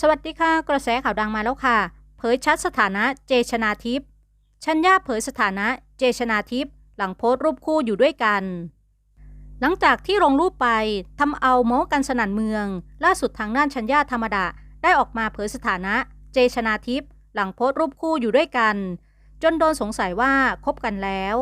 สวัสดีค่ะ กระแสข่าวดังมาแล้วค่ะ เผยชัดสถานะเจชนาทิพย์ชัญญาเผยสถานะเจชนาทิพย์หลังโพสต์รูปคู่อยู่ด้วยกัน หลังจากที่ลงรูปไปทำเอาโม้กันสนั่นเมือง ล่าสุดทางด้านชัญญาธรรมดาได้ออกมาเผยสถานะเจชนาทิพย์หลังโพสต์รูปคู่อยู่ด้วยกัน จนโดนสงสัยว่าคบกันแล้ว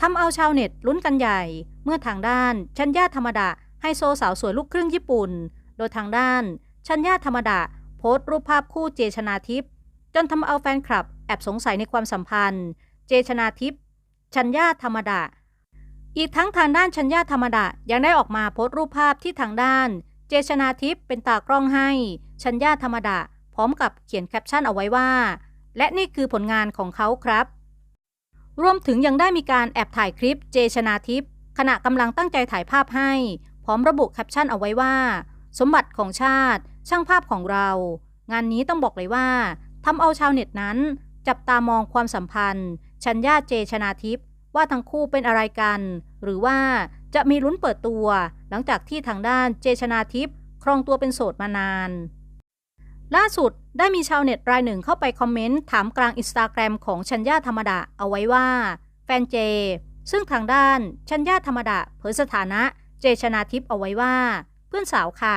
ทำเอาชาวเน็ตลุ้นกันใหญ่ เมื่อทางด้านชัญญาธรรมดาให้โซสาวสวยลูกครึ่งญี่ปุ่น โดยทางด้าน ชัญญาธรรมดาโพสต์รูปภาพคู่เจชนาทิพย์จนทำเอาแฟนคลับ แอบสงสัยในความสัมพันธ์ เจชนาทิพย์ชัญญาธรรมดา อีกทั้งทางด้านชัญญาธรรมดายังได้ออกมาโพสต์รูปภาพที่ทางด้าน เจชนาทิพย์เป็นตากล้องให้ ชัญญาธรรมดาพร้อมกับเขียนแคปชั่นเอาไว้ว่า และนี่คือผลงานของเขาครับ รวมถึงยังได้มีการแอบถ่ายคลิปเจชนาทิพย์ขณะกำลังตั้งใจถ่ายภาพให้ พร้อมระบุแคปชั่นเอาไว้ว่า สมบัติของชาติ ช่างภาพของเรา งานนี้ต้องบอกเลยว่าทำเอาชาวเน็ตนั้น จับตามองความสัมพันธ์ ชัญญาเจชนาทิพย์ว่าทั้งคู่เป็นอะไรกัน หรือว่าจะมีลุ้นเปิดตัว หลังจากที่ทางด้านเจชนาทิพย์ครองตัวเป็นโสดมานาน ล่าสุดได้มีชาวเน็ตรายหนึ่งเข้าไปคอมเมนต์ ถามกลางอินสตาแกรมของชัญญาธรรมดาเอาไว้ว่า แฟนเจ ซึ่งทางด้านชัญญาธรรมดาเผยสถานะเจชนาทิพย์เอาไว้ว่า เพื่อนสาวค่ะ